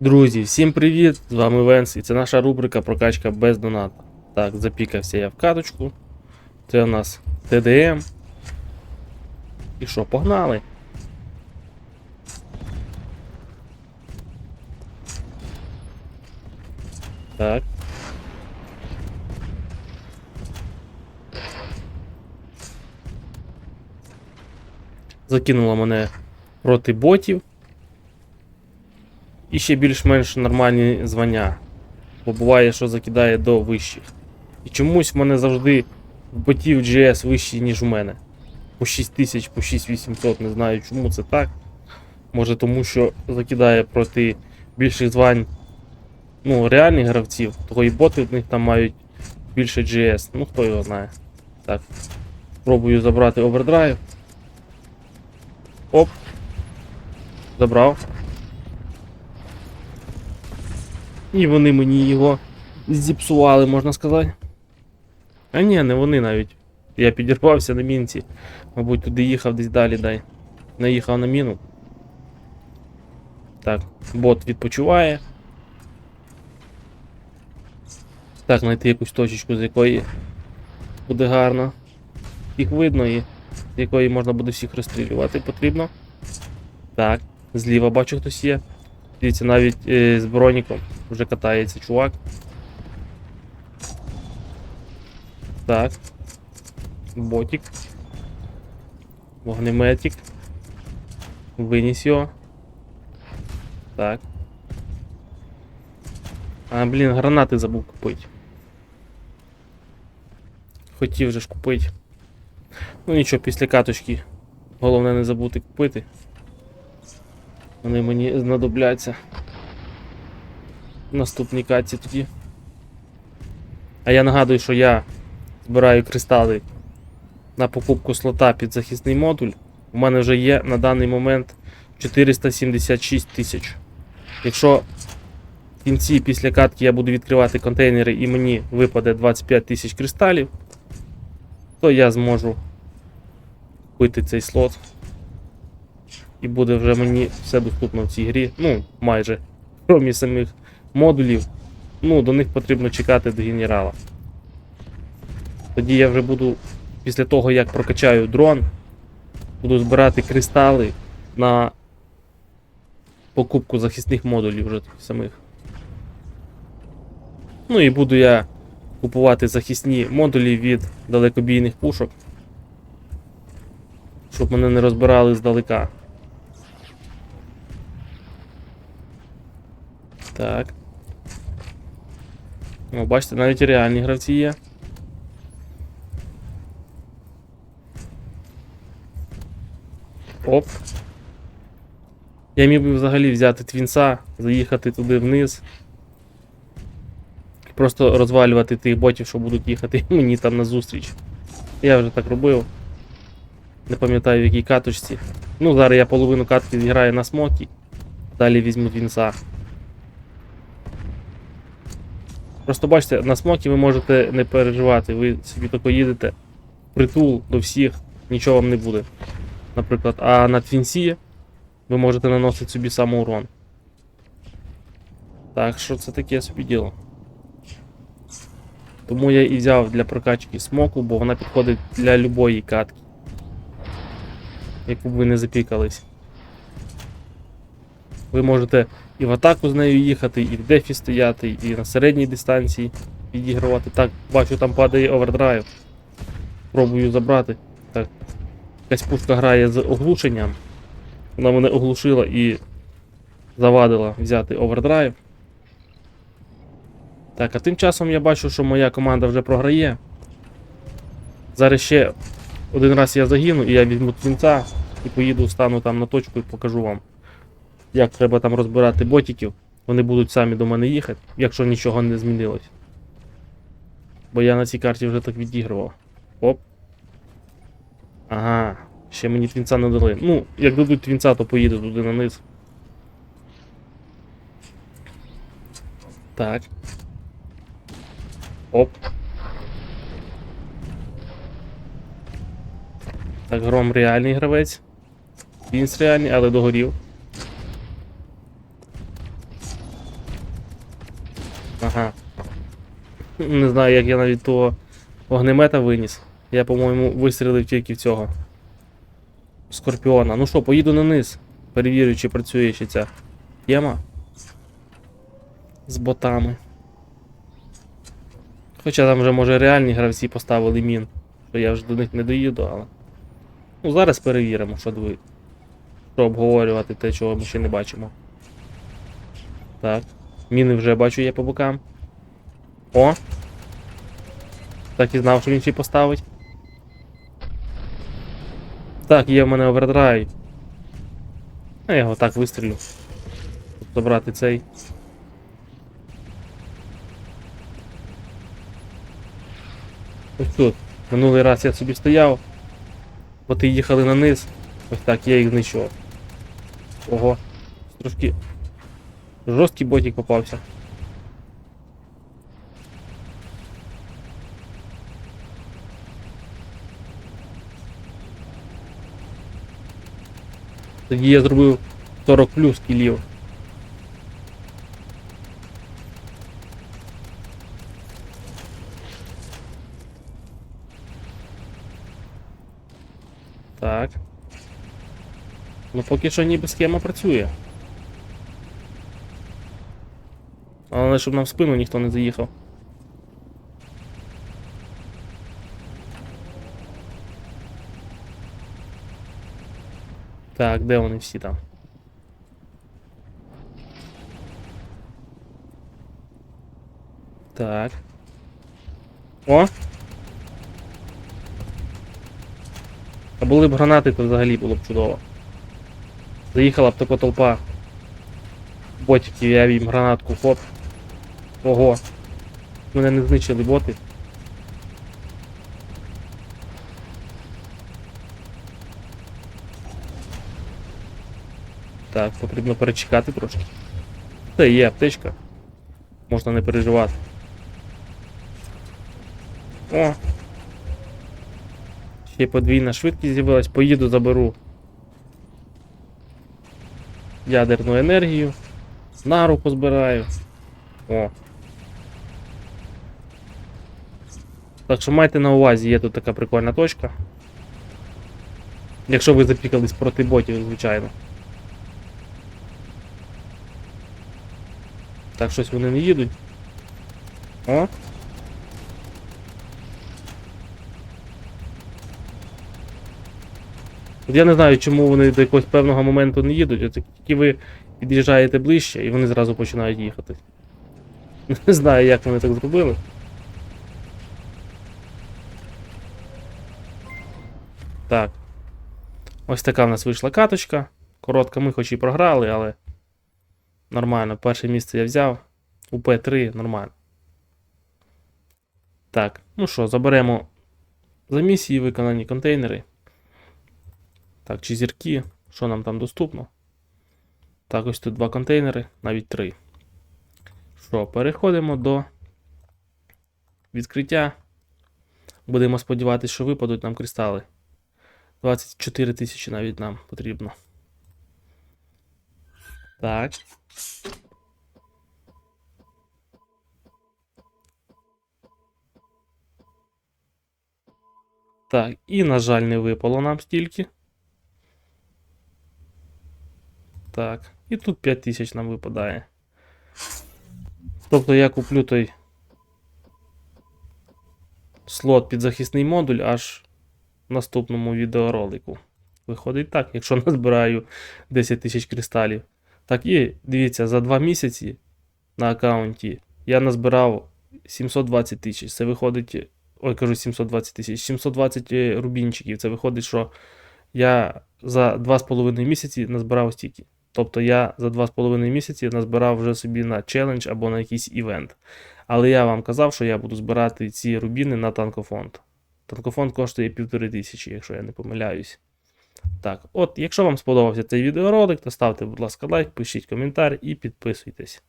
Друзі, всім привіт! З вами Венс, і це наша рубрика Прокачка без доната. Так, запікався я в каточку. Це у нас ТДМ. І що, погнали? Так. Закинула мене проти ботів. І ще більш-менш нормальні звання. Бо буває, що закидає до вищих. І чомусь в мене завжди в ботів GS вищі, ніж у мене. По 6000, по 6800, не знаю чому це так. Може тому, що закидає проти більших звань ну, реальних гравців, того і боти в них там мають більше GS. Ну хто його знає. Так. Спробую забрати овердрайв. Оп. Забрав. І вони мені його зіпсували, можна сказати. А ні, не вони навіть. Я підірвався на мінці. Мабуть, туди їхав десь далі дай. Наїхав на міну. Так, бот відпочиває. Так, знайти якусь точечку, з якої буде гарно. Їх видно і з якої можна буде всіх розстрілювати потрібно. Так, зліва бачу хтось є. Дивіться, навіть е, з броніком вже катається чувак. Так. Ботик. Вогнеметик. Виніс його. Так. А, блін, гранати забув купити. Хотів же ж купити. Ну нічого, після каточки. Головне не забути купити. Вони мені знадобляться. Наступній катці тоді. А я нагадую, що я збираю кристали на покупку слота під захисний модуль. У мене вже є на даний момент 476 тисяч. Якщо в кінці після катки я буду відкривати контейнери і мені випаде 25 тисяч кристалів, то я зможу купити цей слот. І буде вже мені все доступно в цій грі. Ну, майже. Кромі самих модулів. Ну, до них потрібно чекати до генерала. Тоді я вже буду, після того як прокачаю дрон, буду збирати кристали на покупку захисних модулів вже самих. Ну і буду я купувати захисні модулі від далекобійних пушок. Щоб мене не розбирали здалека. Так. О, бачите, навіть реальні гравці є. Оп. Я міг би взагалі взяти твінса, заїхати туди вниз. І Просто розвалювати тих ботів, що будуть їхати мені там на зустріч. Я вже так робив. Не пам'ятаю в якій каточці. Ну, зараз я половину катки зіграю на смокі, далі візьму твінса. Просто бачите, на смокі ви можете не переживати, ви собі тако їдете притул до всіх, нічого вам не буде. Наприклад, а на твінсі ви можете наносити собі самоурон. Так що це таке собі діло. Тому я і взяв для прокачки смоку, бо вона підходить для любої катки. Яку б ви не запікались. Ви можете і в атаку з нею їхати, і в дефі стояти, і на середній дистанції відігравати. Так, бачу, там падає овердрайв. Пробую забрати. Так. Якась пушка грає з оглушенням. Вона мене оглушила і завадила взяти овердрайв. Так, а тим часом я бачу, що моя команда вже програє. Зараз ще один раз я загину і я візьму твінця і поїду, стану там на точку і покажу вам, як треба там розбирати ботиків. Вони будуть самі до мене їхати, якщо нічого не змінилось. Бо я на цій карті вже так відігрував. Оп. Ага, ще мені твінця не дали. Ну, як дадуть твінця, то поїду туди на низ. Так. Оп. Так, гром реальний гравець. Вінс реальний, але догорів. Не знаю, як я навіть того огнемета виніс. Я, по-моєму, вистрілив тільки в цього. Скорпіона. Ну що, поїду на низ. Перевірю, чи працює ще ця тема. З ботами. Хоча там вже, може, реальні гравці поставили мін, що я вже до них не доїду, але. Ну, зараз перевіримо, що ви. Що обговорювати те, чого ми ще не бачимо. Так. Міни вже бачу я по бокам. О! Так і знав, що він ще поставить. Так, є в мене овердрайв. Я його так вистрілю. Забрати цей. Ось тут. Минулий раз я собі стояв. Боти їхали на низ. Ось так, я їх знищував. Ого. Трошки. Жорсткий ботик попався. Тоді я зробив 40 плюс кілів. Так. Ну поки що ніби схема працює. Але щоб нам в спину ніхто не заїхав. Так, де вони всі там? Так. О! А були б гранати, то взагалі було б чудово. Заїхала б така толпа. Ботиків, я їм гранатку, хоп. Ого. Мене не знищили боти. Так, потрібно перечекати трошки. Це є аптечка. Можна не переживати. О! Ще подвійна швидкість з'явилась, поїду заберу ядерну енергію. Нару позбираю. О. Так що майте на увазі, є тут така прикольна точка. Якщо ви запікались проти ботів, звичайно. Так, щось вони не їдуть. О. От я не знаю, чому вони до якогось певного моменту не їдуть. От тільки ви під'їжджаєте ближче і вони зразу починають їхати. Не знаю, як вони так зробили. Так. Ось така в нас вийшла каточка. Коротка, ми хоч і програли, але нормально. Перше місце я взяв. У П3 нормально. Так, ну що, заберемо за місії виконані контейнери. Так, чи зірки, що нам там доступно? Так, ось тут два контейнери, навіть три. Що, переходимо до відкриття. Будемо сподіватися, що випадуть нам кристали. 24 тисячі навіть нам потрібно. Так. Так, і, на жаль, не випало нам стільки. Так, і тут 5000 нам випадає. Тобто я куплю той слот під захисний модуль аж в наступному відеоролику. Виходить так, якщо назбираю 10 тисяч кристалів. Так, і дивіться, за 2 місяці на аккаунті я назбирав 720 тисяч. Це виходить. Ой, кажу 720 тисяч, 720 рубінчиків. Це виходить, що я за 2,5 місяці назбирав стільки. Тобто я за 2,5 місяці назбирав вже собі на челендж або на якийсь івент. Але я вам казав, що я буду збирати ці рубіни на танкофонд. Танкофонд коштує 1500, якщо я не помиляюсь. Так, от, якщо вам сподобався цей відеоролик, то ставте, будь ласка, лайк, пишіть коментар і підписуйтесь.